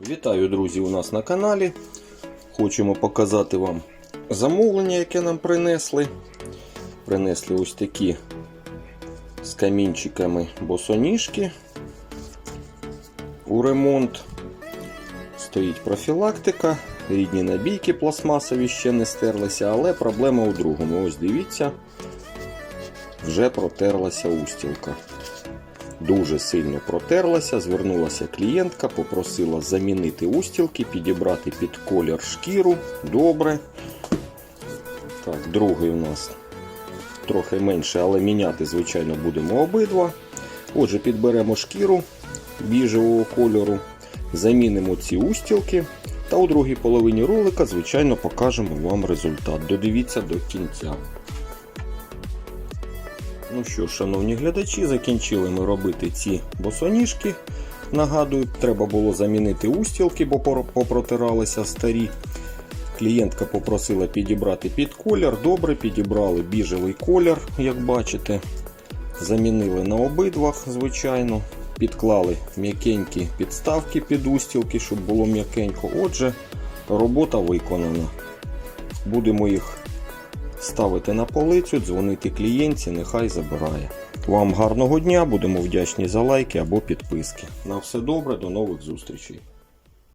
Вітаю, друзі, у нас на каналі. Хочемо показати вам замовлення, яке нам принесли. Принесли ось такі з камінчиками босоніжки у ремонт. Стоїть профілактика, рідні набійки пластмасові ще не стерлися, але проблема у другому. Ось дивіться, вже протерлася устілка дуже сильно протерлася. Звернулася клієнтка, попросила замінити устілки, підібрати під колір шкіру. Добре. Так, другий у нас трохи менше, але міняти, звичайно, будемо обидва. Отже, підберемо шкіру біжевого кольору, замінимо ці устілки. Та у другій половині ролика, звичайно, покажемо вам результат. Додивіться до кінця. Ну що, шановні глядачі, закінчили ми робити ці босоніжки. Нагадую, треба було замінити устілки, бо попротиралися старі. Клієнтка попросила підібрати під колір. Добре, підібрали біжевий колір, як бачите. Замінили на обидвах, звичайно. Підклали м'якенькі підставки під устілки, щоб було м'якенько. Отже, робота виконана. Будемо їх ставити на полицю, дзвонити клієнтці, нехай забирає. Вам гарного дня, будемо вдячні за лайки або підписки. На все добре, до нових зустрічей.